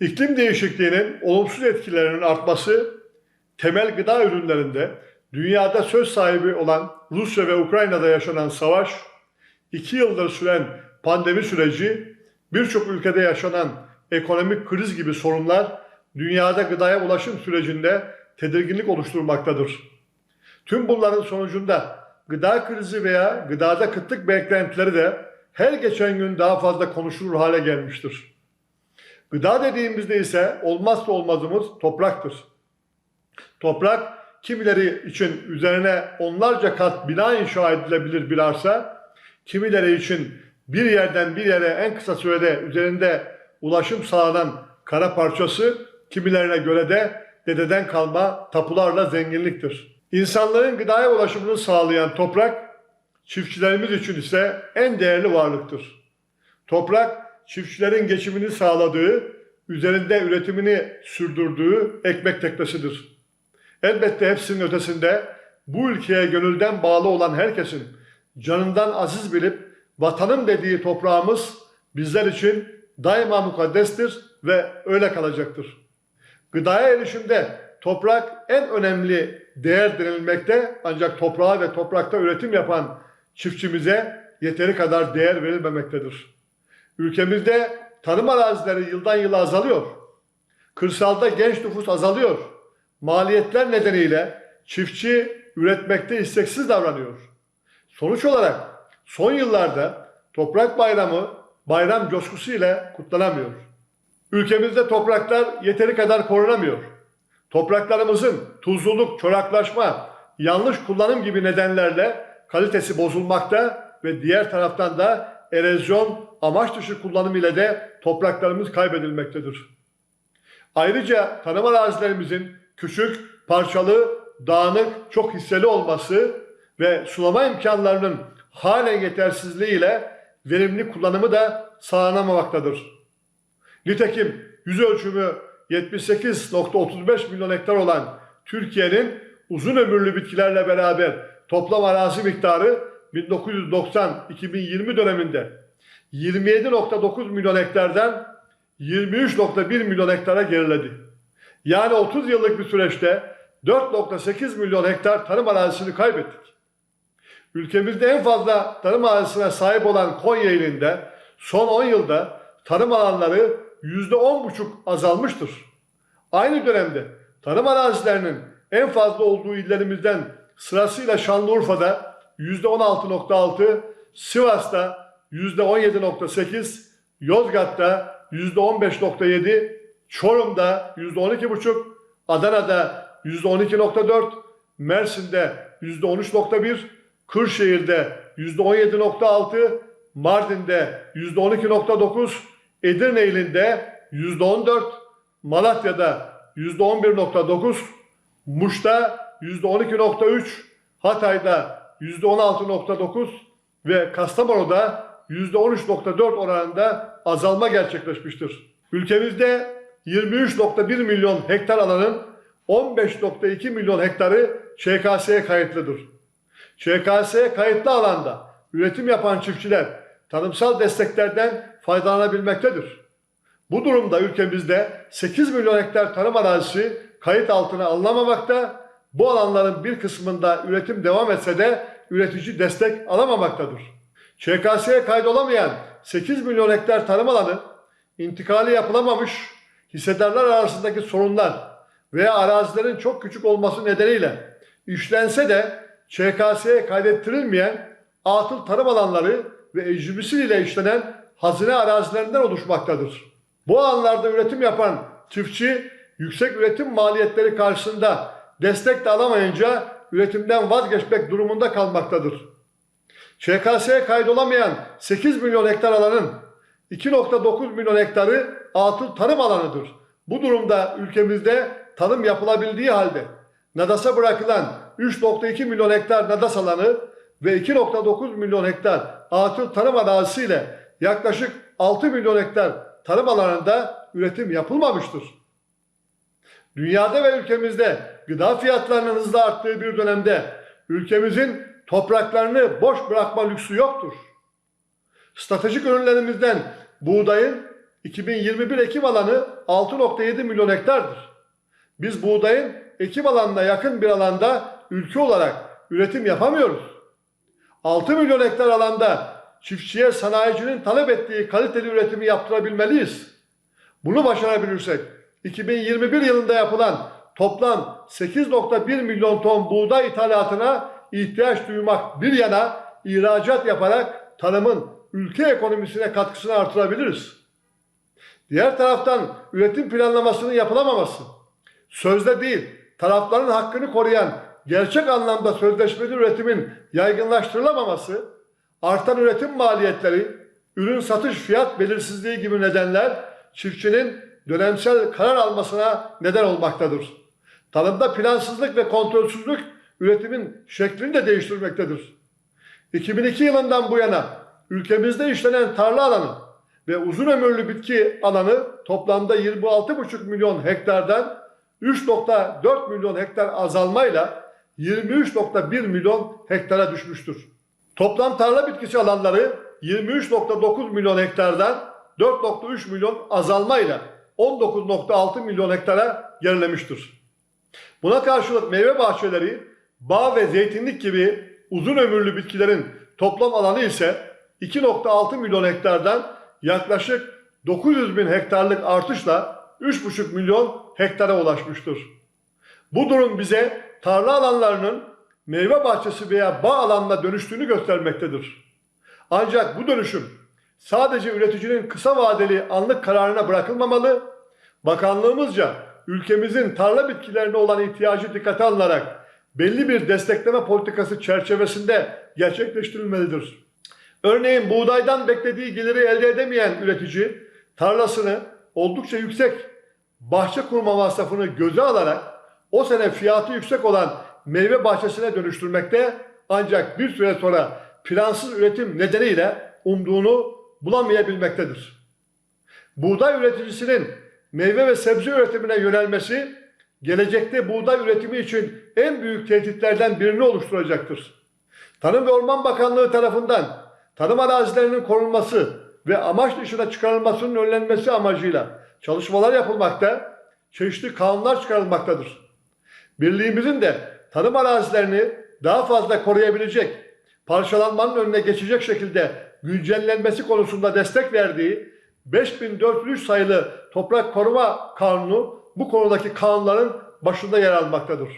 İklim değişikliğinin olumsuz etkilerinin artması, temel gıda ürünlerinde dünyada söz sahibi olan Rusya ve Ukrayna'da yaşanan savaş, iki yıldır süren pandemi süreci, birçok ülkede yaşanan ekonomik kriz gibi sorunlar dünyada gıdaya ulaşım sürecinde tedirginlik oluşturmaktadır. Tüm bunların sonucunda gıda krizi veya gıdada kıtlık beklentileri de her geçen gün daha fazla konuşulur hale gelmiştir. Gıda dediğimizde ise olmazsa olmazımız topraktır. Toprak kimileri için üzerine onlarca kat bina inşa edilebilir bir arsa, kimileri için bir yerden bir yere en kısa sürede üzerinde ulaşım sağlanan kara parçası, kimilerine göre de dededen kalma tapularla zenginliktir. İnsanların gıdaya ulaşımını sağlayan toprak, çiftçilerimiz için ise en değerli varlıktır. Toprak, çiftçilerin geçimini sağladığı, üzerinde üretimini sürdürdüğü ekmek teknesidir. Elbette hepsinin ötesinde bu ülkeye gönülden bağlı olan herkesin canından aziz bilip vatanım dediği toprağımız bizler için daima mukaddestir ve öyle kalacaktır. Gıdaya erişimde toprak en önemli değer denilmekte ancak toprağa ve toprakta üretim yapan çiftçimize yeteri kadar değer verilmemektedir. Ülkemizde tarım arazileri yıldan yıla azalıyor. Kırsalda genç nüfus azalıyor. Maliyetler nedeniyle çiftçi üretmekte isteksiz davranıyor. Sonuç olarak son yıllarda toprak bayramı bayram coşkusu ile kutlanamıyor. Ülkemizde topraklar yeteri kadar korunamıyor. Topraklarımızın tuzluluk, çoraklaşma, yanlış kullanım gibi nedenlerle kalitesi bozulmakta ve diğer taraftan da erozyon, amaç dışı kullanım ile de topraklarımız kaybedilmektedir. Ayrıca tarım arazilerimizin küçük, parçalı, dağınık, çok hisseli olması ve sulama imkanlarının halen yetersizliği ile verimli kullanımı da sağlanamamaktadır. Nitekim yüz ölçümü 78.35 milyon hektar olan Türkiye'nin uzun ömürlü bitkilerle beraber toplam arazi miktarı 1990-2020 döneminde 27.9 milyon hektardan 23.1 milyon hektara geriledi. Yani 30 yıllık bir süreçte 4.8 milyon hektar tarım arazisini kaybettik. Ülkemizde en fazla tarım arazisine sahip olan Konya ilinde son 10 yılda tarım alanları %10,5 azalmıştır. Aynı dönemde tarım arazilerinin en fazla olduğu illerimizden sırasıyla Şanlıurfa'da %16,6, Sivas'ta %17,8, Yozgat'ta %15,7, Çorum'da %12,5, Adana'da %12,4, Mersin'de %13,1, Kırşehir'de %17,6, Mardin'de %12,9, Edirne ilinde %14, Malatya'da %11,9, Muş'ta %12,3, Hatay'da %16,9 ve Kastamonu'da %13,4 oranında azalma gerçekleşmiştir. Ülkemizde 23,1 milyon hektar alanın 15,2 milyon hektarı ÇKS'ye kayıtlıdır. ÇKS'ye kayıtlı alanda üretim yapan çiftçiler tarımsal desteklerden faydalanabilmektedir. Bu durumda ülkemizde 8 milyon hektar tarım arazisi kayıt altına alınamamakta, bu alanların bir kısmında üretim devam etse de üretici destek alamamaktadır. ÇKS'ye kaydolamayan 8 milyon hektar tarım alanı intikali yapılamamış hissedarlar arasındaki sorunlar veya arazilerin çok küçük olması nedeniyle işlense de ÇKS'ye kaydettirilmeyen atıl tarım alanları ve ecrübisi ile işlenen hazine arazilerinden oluşmaktadır. Bu alanlarda üretim yapan çiftçi yüksek üretim maliyetleri karşısında destek de alamayınca üretimden vazgeçmek durumunda kalmaktadır. ÇKS'ye kaydolamayan 8 milyon hektar alanın 2.9 milyon hektarı atıl tarım alanıdır. Bu durumda ülkemizde tarım yapılabildiği halde Nadas'a bırakılan 3.2 milyon hektar Nadas alanı ve 2.9 milyon hektar atıl tarım arazisiyle yaklaşık 6 milyon hektar tarım alanında üretim yapılmamıştır. Dünyada ve ülkemizde gıda fiyatlarının hızla arttığı bir dönemde ülkemizin topraklarını boş bırakma lüksü yoktur. Stratejik ürünlerimizden buğdayın 2021 ekim alanı 6.7 milyon hektardır. Biz buğdayın ekim alanına yakın bir alanda ülke olarak üretim yapamıyoruz. 6 milyon hektar alanda çiftçiye sanayicinin talep ettiği kaliteli üretimi yaptırabilmeliyiz. Bunu başarabilirsek 2021 yılında yapılan toplam 8.1 milyon ton buğday ithalatına ihtiyaç duymak bir yana ihracat yaparak tarımın ülke ekonomisine katkısını artırabiliriz. Diğer taraftan üretim planlamasının yapılamaması, sözde değil tarafların hakkını koruyan gerçek anlamda sözleşmeli üretimin yaygınlaştırılamaması, artan üretim maliyetleri, ürün satış fiyat belirsizliği gibi nedenler çiftçinin dönemsel karar almasına neden olmaktadır. Tarımda plansızlık ve kontrolsüzlük üretimin şeklini de değiştirmektedir. 2002 yılından bu yana ülkemizde işlenen tarla alanı ve uzun ömürlü bitki alanı toplamda 26,5 milyon hektardan 3.4 milyon hektar azalmayla 23.1 milyon hektara düşmüştür. Toplam tarla bitkisi alanları 23.9 milyon hektardan 4.3 milyon azalmayla 19.6 milyon hektara gerilemiştir. Buna karşılık meyve bahçeleri, bağ ve zeytinlik gibi uzun ömürlü bitkilerin toplam alanı ise 2.6 milyon hektardan yaklaşık 900 bin hektarlık artışla 3,5 milyon hektara ulaşmıştır. Bu durum bize tarla alanlarının meyve bahçesi veya bağ alanına dönüştüğünü göstermektedir. Ancak bu dönüşüm sadece üreticinin kısa vadeli anlık kararına bırakılmamalı, bakanlığımızca ülkemizin tarla bitkilerine olan ihtiyacı dikkate alınarak belli bir destekleme politikası çerçevesinde gerçekleştirilmelidir. Örneğin buğdaydan beklediği geliri elde edemeyen üretici tarlasını oldukça yüksek bahçe kurma masrafını göze alarak o sene fiyatı yüksek olan meyve bahçesine dönüştürmekte ancak bir süre sonra plansız üretim nedeniyle umduğunu bulamayabilmektedir. Buğday üreticisinin meyve ve sebze üretimine yönelmesi gelecekte buğday üretimi için en büyük tehditlerden birini oluşturacaktır. Tarım ve Orman Bakanlığı tarafından tarım arazilerinin korunması ve amaç dışına çıkarılmasının önlenmesi amacıyla çalışmalar yapılmakta, çeşitli kanunlar çıkarılmaktadır. Birliğimizin de tarım arazilerini daha fazla koruyabilecek, parçalanmanın önüne geçecek şekilde güncellenmesi konusunda destek verdiği 5403 sayılı Toprak Koruma Kanunu bu konudaki kanunların başında yer almaktadır.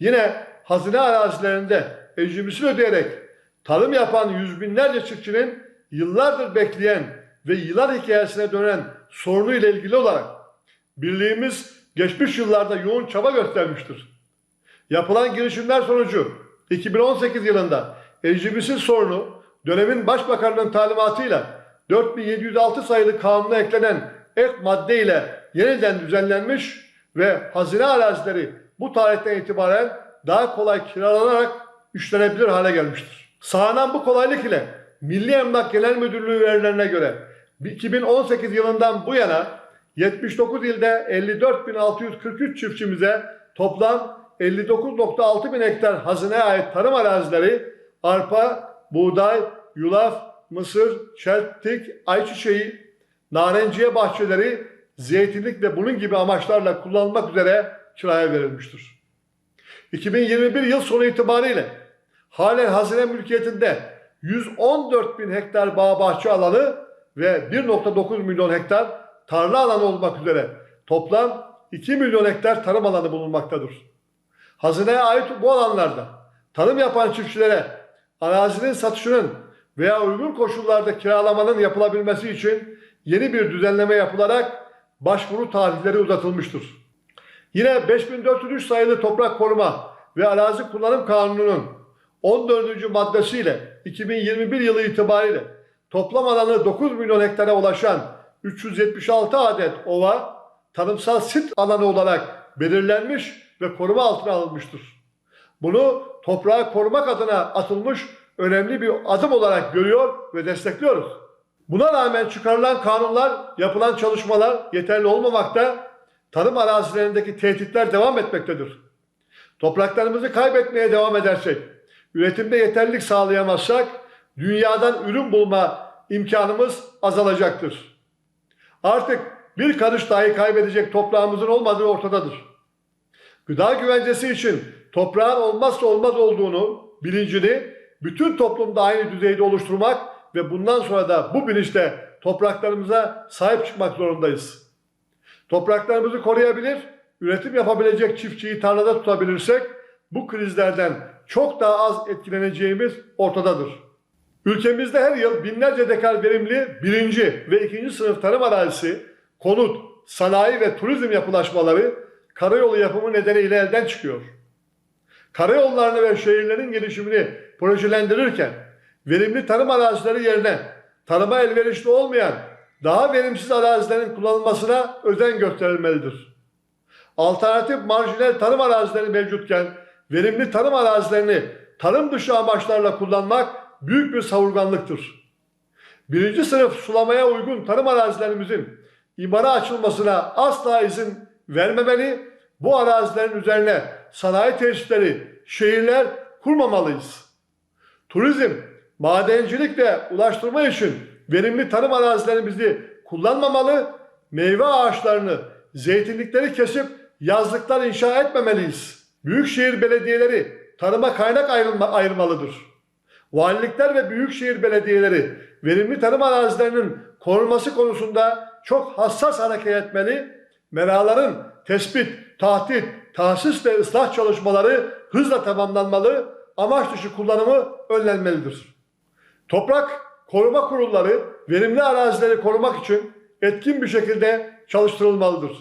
Yine hazine arazilerinde ecrimisi ödeyerek tarım yapan yüz binlerce çiftçinin yıllardır bekleyen ve yıllar hikayesine dönen sorunu ile ilgili olarak birliğimiz geçmiş yıllarda yoğun çaba göstermiştir. Yapılan girişimler sonucu 2018 yılında ecrimisi sorunu dönemin başbakanının talimatıyla 4706 sayılı kanuna eklenen ek madde ile yeniden düzenlenmiş ve hazine arazileri bu tarihten itibaren daha kolay kiralanarak işlenebilir hale gelmiştir. Sağlanan bu kolaylık ile Milli Emlak Genel Müdürlüğü verilerine göre 2018 yılından bu yana 79 ilde 54.643 çiftçimize toplam 59.6 bin hektar hazineye ait tarım arazileri arpa, buğday, yulaf, mısır, çeltik, ayçiçeği, narenciye bahçeleri, zeytinlik ve bunun gibi amaçlarla kullanılmak üzere kiraya verilmiştir. 2021 yıl sonu itibariyle halen hazine mülkiyetinde 114 bin hektar bağ bahçe alanı ve 1.9 milyon hektar tarla alanı olmak üzere toplam 2 milyon hektar tarım alanı bulunmaktadır. Hazineye ait bu alanlarda tarım yapan çiftçilere arazinin satışının veya uygun koşullarda kiralamanın yapılabilmesi için yeni bir düzenleme yapılarak başvuru tarihleri uzatılmıştır. Yine 5403 sayılı Toprak Koruma ve Arazi Kullanım Kanunu'nun 14. maddesiyle 2021 yılı itibariyle toplam alanı 9 milyon hektara ulaşan 376 adet ova tarımsal sit alanı olarak belirlenmiş ve koruma altına alınmıştır. Bunu toprağı korumak adına atılmış önemli bir adım olarak görüyor ve destekliyoruz. Buna rağmen çıkarılan kanunlar, yapılan çalışmalar yeterli olmamakta, tarım arazilerindeki tehditler devam etmektedir. Topraklarımızı kaybetmeye devam edersek, üretimde yeterlilik sağlayamazsak, dünyadan ürün bulma imkanımız azalacaktır. Artık bir karış dahi kaybedecek toprağımızın olmadığı ortadadır. Gıda güvencesi için toprağın olmazsa olmaz olduğunu, bilincini bütün toplumda aynı düzeyde oluşturmak ve bundan sonra da bu bilinçle topraklarımıza sahip çıkmak zorundayız. Topraklarımızı koruyabilir, üretim yapabilecek çiftçiyi tarlada tutabilirsek bu krizlerden çok daha az etkileneceğimiz ortadadır. Ülkemizde her yıl binlerce dekar verimli birinci ve ikinci sınıf tarım arazisi, konut, sanayi ve turizm yapılaşmaları karayolu yapımı nedeniyle elden çıkıyor. Karayollarını ve şehirlerin gelişimini projelendirirken verimli tarım arazileri yerine tarıma elverişli olmayan daha verimsiz arazilerin kullanılmasına özen gösterilmelidir. Alternatif marjinal tarım arazileri mevcutken verimli tarım arazilerini tarım dışı amaçlarla kullanmak büyük bir savurganlıktır. Birinci sınıf sulamaya uygun tarım arazilerimizin imara açılmasına asla izin vermemeli, bu arazilerin üzerine sanayi tesisleri, şehirler kurmamalıyız. Turizm, madencilik ve ulaştırma için verimli tarım arazilerimizi kullanmamalı, meyve ağaçlarını, zeytinlikleri kesip yazlıklar inşa etmemeliyiz. Büyükşehir belediyeleri tarıma kaynak ayrılma, ayırmalıdır. Valilikler ve büyükşehir belediyeleri verimli tarım arazilerinin korunması konusunda çok hassas hareket etmeli, meraların tespit, tahdit, tahsis ve ıslah çalışmaları hızla tamamlanmalı, amaç dışı kullanımı önlenmelidir. Toprak koruma kurulları verimli arazileri korumak için etkin bir şekilde çalıştırılmalıdır.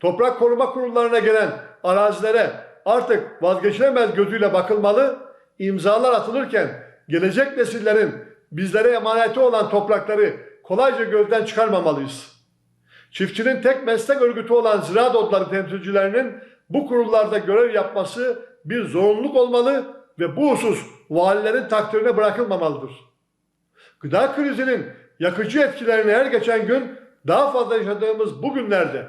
Toprak koruma kurullarına gelen arazilere artık vazgeçilemez gözüyle bakılmalı, imzalar atılırken gelecek nesillerin bizlere emaneti olan toprakları kolayca gözden çıkarmamalıyız. Çiftçinin tek meslek örgütü olan ziraat odları temsilcilerinin bu kurullarda görev yapması bir zorunluluk olmalı ve bu husus valilerin takdirine bırakılmamalıdır. Gıda krizinin yakıcı etkilerini her geçen gün daha fazla yaşadığımız bu günlerde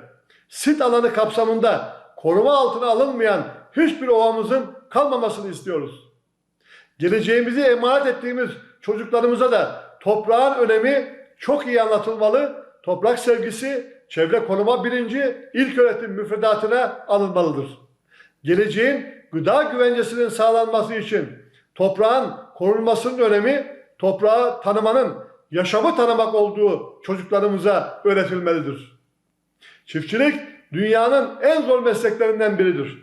sit alanı kapsamında koruma altına alınmayan hiçbir ovamızın kalmamasını istiyoruz. Geleceğimizi emanet ettiğimiz çocuklarımıza da toprağın önemi çok iyi anlatılmalı, toprak sevgisi, çevre koruma bilinci ilk öğretim müfredatına alınmalıdır. Geleceğin gıda güvencesinin sağlanması için toprağın korunmasının önemi toprağı tanımanın, yaşamı tanımak olduğu çocuklarımıza öğretilmelidir. Çiftçilik dünyanın en zor mesleklerinden biridir.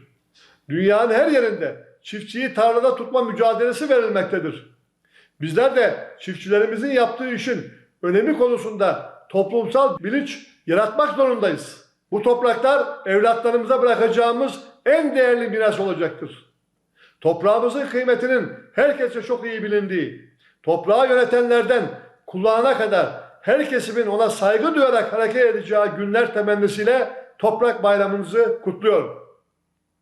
Dünyanın her yerinde çiftçiyi tarlada tutma mücadelesi verilmektedir. Bizler de çiftçilerimizin yaptığı işin önemi konusunda toplumsal bilinç yaratmak zorundayız. Bu topraklar evlatlarımıza bırakacağımız en değerli miras olacaktır. Toprağımızın kıymetinin herkese çok iyi bilindiği, toprağı yönetenlerden kullanana kadar her kesimin ona saygı duyarak hareket edeceği günler temennisiyle Toprak Bayramınızı kutluyorum.